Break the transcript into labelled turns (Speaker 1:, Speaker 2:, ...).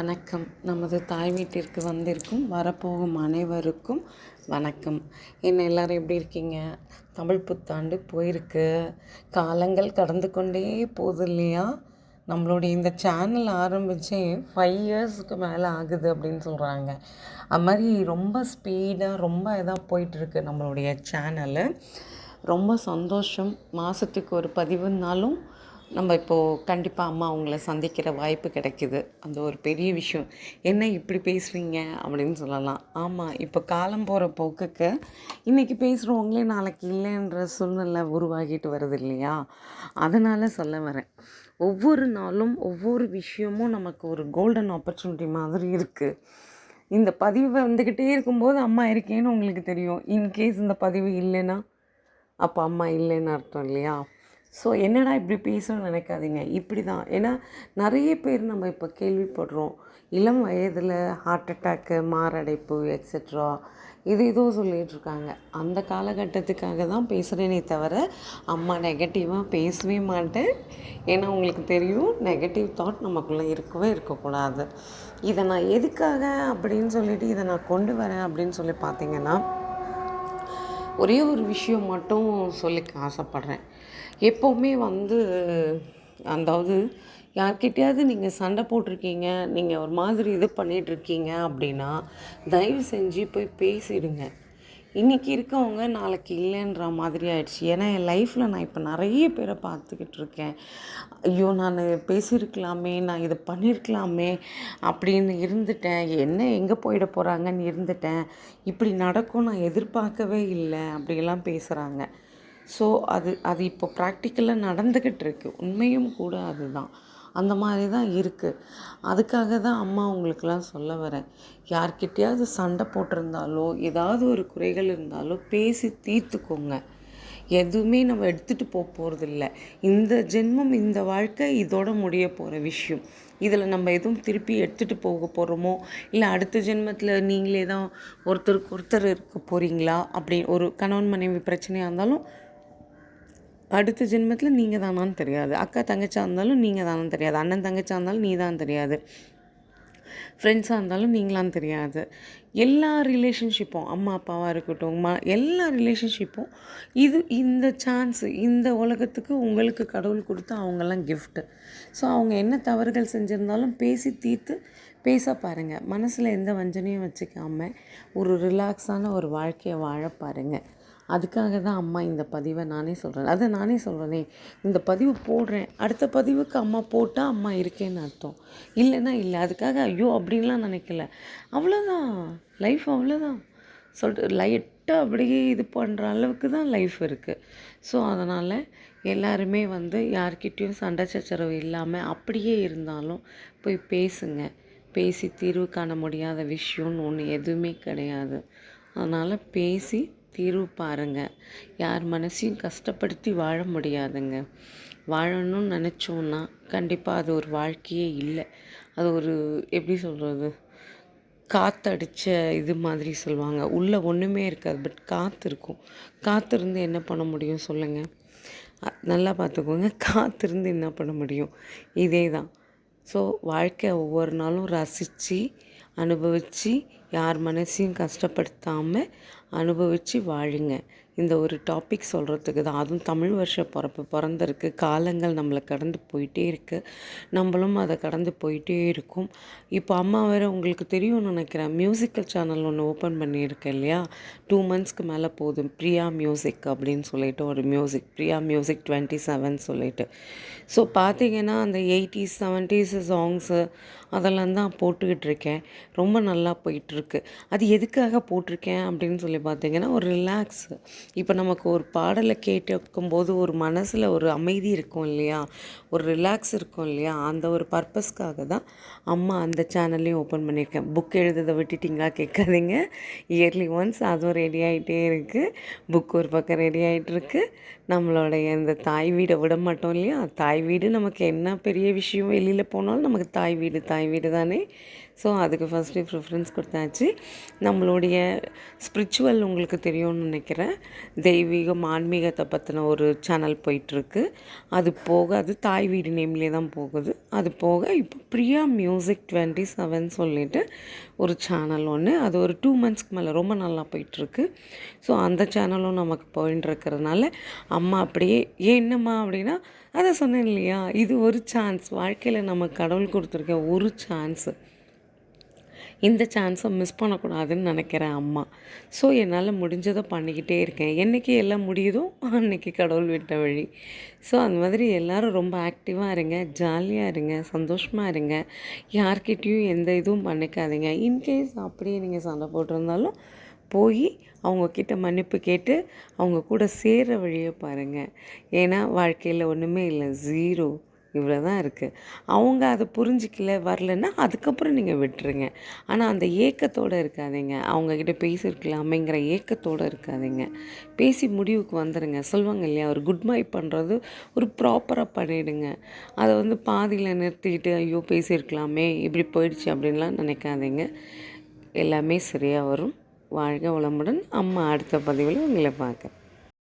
Speaker 1: வணக்கம். நமது தாய் வீட்டிற்கு வந்திருக்கும் வரப்போகும் அனைவருக்கும் வணக்கம். என்ன எல்லாரும் எப்படி இருக்கீங்க? தமிழ் புத்தாண்டு போயிருக்கு. காலங்கள் கடந்து கொண்டே போகுது இல்லையா? நம்மளுடைய இந்த சேனல் ஆரம்பித்து ஃபைவ் இயர்ஸுக்கு மேலே ஆகுது அப்படின்னு சொல்கிறாங்க அது மாதிரி ரொம்ப ஸ்பீடாக ரொம்ப இதாக போயிட்டுருக்கு நம்மளுடைய சேனலு. ரொம்ப சந்தோஷம். மாதத்துக்கு ஒரு பதிவுனாலும் நம்ம இப்போது கண்டிப்பாக அம்மா அவங்கள சந்திக்கிற வாய்ப்பு கிடைக்கிது. அந்த ஒரு பெரிய விஷயம். என்ன இப்படி பேசுவீங்க அப்படின்னு சொல்லலாம். ஆமாம் இப்போ காலம் போகிற போக்குக்கு இன்றைக்கி பேசுகிறவங்களே நாளைக்கு இல்லைன்ற சூழ்நிலை உருவாகிட்டு வருது இல்லையா? அதனால் சொல்ல வரேன். ஒவ்வொரு நாளும் ஒவ்வொரு விஷயமும் நமக்கு ஒரு கோல்டன் ஆப்பர்ச்சுனிட்டி மாதிரி இருக்குது இந்த பதிவு வந்துக்கிட்டே இருக்கும்போது அம்மா இருக்கேன்னு உங்களுக்கு தெரியும். இன்கேஸ் இந்த பதிவு இல்லைன்னா அப்போ அம்மா இல்லைன்னு அர்த்தம் இல்லையா? ஸோ என்னடா இப்படி பேசணும்னு நினைக்காதீங்க. இப்படி தான் ஏன்னா நிறைய பேர் நம்ம இப்போ கேள்விப்படுறோம். இளம் வயதில் ஹார்ட் அட்டாக்கு மாரடைப்பு எக்ஸெட்ரா இது ஏதோ சொல்லிகிட்டு இருக்காங்க. அந்த காலகட்டத்துக்காக தான் பேசுகிறேனே தவிர அம்மா நெகட்டிவாக பேசவே மாட்டேன். ஏன்னா உங்களுக்கு தெரியும் நெகட்டிவ் தாட் நமக்குள்ளே இருக்கவே இருக்கக்கூடாது. இதை நான் எதுக்காக அப்படின்னு சொல்லிட்டு இதை நான் கொண்டு வரேன் அப்படின்னு சொல்லி பார்த்தீங்கன்னா ஒரே ஒரு விஷயம் மட்டும் சொல்லிக்க ஆசைப்பட்றேன். எப்போவுமே வந்து அதாவது யார்கிட்டையாவது நீங்கள் சண்டை போட்டிருக்கீங்க நீங்கள் ஒரு மாதிரி இது பண்ணிகிட்ருக்கீங்க அப்படின்னா தயவு செஞ்சு போய் பேசிடுங்க. இன்றைக்கி இருக்கவங்க நாளைக்கு இல்லைன்ற மாதிரி ஆயிடுச்சு. ஏன்னா என் லைஃப்பில் நான் இப்போ நிறைய பேரை பார்த்துக்கிட்டு இருக்கேன். ஐயோ நான் பேசியிருக்கலாமே நான் இதை பண்ணியிருக்கலாமே அப்படின்னு இருந்துட்டேன். என்ன எங்கே போயிட போகிறாங்கன்னு இருந்துட்டேன். இப்படி நடக்கும் நான் எதிர்பார்க்கவே இல்லை அப்படிலாம் பேசுகிறாங்க ஸோ அது அது இப்போ ப்ராக்டிக்கலாக நடந்துக்கிட்டு இருக்கு. உண்மையும் கூட அதுதான். அந்த மாதிரி தான் இருக்குது அதுக்காக தான் அம்மா உங்களுக்கெல்லாம் சொல்ல வரேன். யார்கிட்டயாவது சண்டை போட்டிருந்தாலோ ஏதாவது ஒரு குறைகள் இருந்தாலோ பேசி தீர்த்துக்கோங்க. எதுவுமே நம்ம எடுத்துகிட்டு போக போகிறதில்ல இந்த ஜென்மம் இந்த வாழ்க்கை இதோட முடிய போகிற விஷயம். இதில் நம்ம எதுவும் திருப்பி எடுத்துகிட்டு போக போகிறோமோ இல்லை அடுத்த ஜென்மத்தில் நீங்களே தான் ஒருத்தருக்கு ஒருத்தர் இருக்க போகிறீங்களா அப்படி ஒரு கணவன் மனைவி பிரச்சனையாக இருந்தாலும் அடுத்த ஜென்மத்தில் நீங்கள் தானான்னு தெரியாது. அக்கா தங்கச்சியாக இருந்தாலும் நீங்கள் தானான்னு தெரியாது. அண்ணன் தங்கச்சியாக இருந்தாலும் நீ தான் தெரியாது. ஃப்ரெண்ட்ஸாக இருந்தாலும் நீங்களான்னு தெரியாது. எல்லா ரிலேஷன்ஷிப்பும் அம்மா அப்பாவாக இருக்கட்டும் மா எல்லா ரிலேஷன்ஷிப்பும் இது இந்த சான்ஸு இந்த உலகத்துக்கு உங்களுக்கு கடவுள் கொடுத்து அவங்கெல்லாம் கிஃப்ட்டு ஸோ அவங்க என்ன தவறுகள் செஞ்சுருந்தாலும் பேசி தீர்த்து பேச பாருங்கள் மனசில் எந்த வஞ்சனையும் வச்சுக்காமல் ஒரு ரிலாக்ஸான ஒரு வாழ்க்கையை வாழ பாருங்கள் அதுக்காக தான் அம்மா இந்த பதிவை நானே சொல்கிறேன் அதை நானே சொல்கிறேனே இந்த பதிவு போடுறேன். அடுத்த பதிவுக்கு அம்மா போட்டால் அம்மா இருக்கேன்னு அர்த்தம். இல்லைன்னா இல்லை. அதுக்காக ஐயோ அப்படின்லாம் நினைக்கல. அவ்வளோதான் லைஃப் அவ்வளோதான் சொல்லிட்டு லைட்டாக அப்படியே இது பண்ணுற அளவுக்கு தான் லைஃப் இருக்குது ஸோ அதனால் எல்லாருமே வந்து யார்கிட்டேயும் சண்டை சச்சரவு இல்லாமல் அப்படியே இருந்தாலும் போய் பேசுங்க. பேசி தீர்வு காண முடியாத விஷயம்னு ஒன்று எதுவுமே கிடையாது. அதனால் பேசி தீர்வு பாருங்கள் யார் மனசையும் கஷ்டப்படுத்தி வாழ முடியாதுங்க. வாழணும்னு நினச்சோன்னா கண்டிப்பாக அது ஒரு வாழ்க்கையே இல்லை. அது ஒரு எப்படி சொல்கிறது காற்றடிச்ச இது மாதிரி சொல்லுவாங்க. உள்ளே ஒன்றுமே இருக்காது பட் காற்று இருக்கும். காற்று இருந்து என்ன பண்ண முடியும் சொல்லுங்கள் நல்லா பார்த்துக்கோங்க காற்று இருந்து என்ன பண்ண முடியும்? இதே தான் ஸோ வாழ்க்கை ஒவ்வொரு நாளும் ரசித்து அனுபவித்து யார் மனசையும் கஷ்டப்படுத்தாமல் அனுபவித்து வாழுங்க. இந்த ஒரு டாபிக் சொல்கிறதுக்கு தான். அதுவும் தமிழ் வருஷ பிறப்பு பிறந்திருக்கு. காலங்கள் நம்மளை கடந்து போயிட்டே இருக்குது நம்மளும் அதை கடந்து போயிட்டே இருக்கும். இப்போ அம்மா வேறு உங்களுக்கு தெரியும்னு நினைக்கிறேன். மியூசிக்கல் சேனல் ஒன்று ஓப்பன் பண்ணியிருக்கேன் இல்லையா? டூ மந்த்ஸ்க்கு மேலே போதும். பிரியா மியூசிக் அப்படின்னு சொல்லிட்டு ஒரு music Priya music twenty seven சொல்லிட்டு. ஸோ பார்த்தீங்கன்னா அந்த எயிட்டிஸ் செவன்ட்டீஸ் சாங்ஸு அதெல்லாம் தான் போட்டுக்கிட்டு இருக்கேன். ரொம்ப நல்லா போயிட்டுருக்கு அது எதுக்காக போட்டிருக்கேன் அப்படின்னு சொல்லி பார்த்தீங்கன்னா ஒரு ரிலாக்ஸு இப்போ நமக்கு ஒரு பாடலை கேட்டுக்கும்போது ஒரு மனசில் ஒரு அமைதி இருக்கும் இல்லையா? ஒரு ரிலாக்ஸ் இருக்கும் இல்லையா? அந்த ஒரு பர்பஸ்க்காக தான் அம்மா அந்த சேனல்லையும் ஓப்பன் பண்ணியிருக்கேன். புக் எழுதுதை விட்டுட்டிங்களா? கேட்காதீங்க. இயர்லி ஒன்ஸ் அதுவும் ரெடி ஆகிட்டே இருக்குது புக் ஒரு பக்கம் ரெடி ஆகிட்டுருக்கு நம்மளுடைய இந்த தாய் வீடை விட மாட்டோம் இல்லையா? தாய் வீடு நமக்கு என்ன பெரிய விஷயம் வெளியில் போனாலும் நமக்கு தாய் வீடு தாய் வீடு தானே? ஸோ அதுக்கு ஃபஸ்ட்டு ப்ரிஃபரன்ஸ் கொடுத்தாச்சு. நம்மளுடைய ஸ்பிரிச்சுவல் உங்களுக்கு தெரியும்னு நினைக்கிறேன். தெய்வீகம் ஆன்மீகத்தை பற்றின ஒரு சேனல் போயிட்டுருக்கு. அது போக அது தாய் வீடு நேம்லேயே தான் போகுது. அது போக இப்போ பிரியா மியூசிக் டுவெண்ட்டி செவன் சொல்லிட்டு ஒரு சேனல் ஒன்று அது ஒரு டூ மந்த்ஸ்க்கு மேலே ரொம்ப நல்லா போயிட்டுருக்கு. ஸோ அந்த சேனலும் நமக்கு போயின்னு இருக்கிறதுனால அம்மா அப்படியே ஏன் என்னம்மா? அப்படின்னா அதை சொன்னேன் இல்லையா? இது ஒரு சான்ஸ் வாழ்க்கையில் நம்ம கடவுள் கொடுத்துருக்க ஒரு சான்ஸு இந்த சான்ஸை மிஸ் பண்ணக்கூடாதுன்னு நினைக்கிறேன் அம்மா. ஸோ என்னால் முடிஞ்சதை பண்ணிக்கிட்டே இருக்கேன். என்றைக்கு எல்லாம் முடியுதோ அன்னைக்கு கடவுள் விட்ட வழி. ஸோ அந்த மாதிரி எல்லோரும் ரொம்ப ஆக்டிவாக இருங்க ஜாலியாக இருங்க சந்தோஷமாக இருங்க. யார்கிட்டேயும் எந்த இதுவும் பண்ணிக்காதீங்க. இன்கேஸ் அப்படியே நீங்கள் சண்டை போட்டிருந்தாலும் போய் அவங்கக்கிட்ட மன்னிப்பு கேட்டு அவங்க கூட சேர்கிற வழியை பாருங்கள் ஏன்னா வாழ்க்கையில் ஒன்றுமே இல்லை. ஜீரோ இவ்வளோ தான் இருக்குது அவங்க அதை புரிஞ்சிக்கல வரலன்னா அதுக்கப்புறம் நீங்கள் விட்டுருங்க. ஆனால் அந்த ஏக்கத்தோடு இருக்காதீங்க. அவங்கக்கிட்ட பேசியிருக்கலாமேங்கிற ஏக்கத்தோடு இருக்காதீங்க. பேசி முடிவுக்கு வந்துடுங்க சொல்லுவாங்க இல்லையா ஒரு குட் பை பண்ணுறது ஒரு ப்ராப்பராக பண்ணிவிடுங்க அதை வந்து பாதியில் நிறுத்திக்கிட்டு ஐயோ பேசியிருக்கலாமே இப்படி போயிடுச்சு அப்படின்லாம் நினைக்காதீங்க. எல்லாமே சரியாக வரும். வாழ்க வளமுடன். அம்மா அடுத்த பதிவில் உங்களை பார்க்குறேன்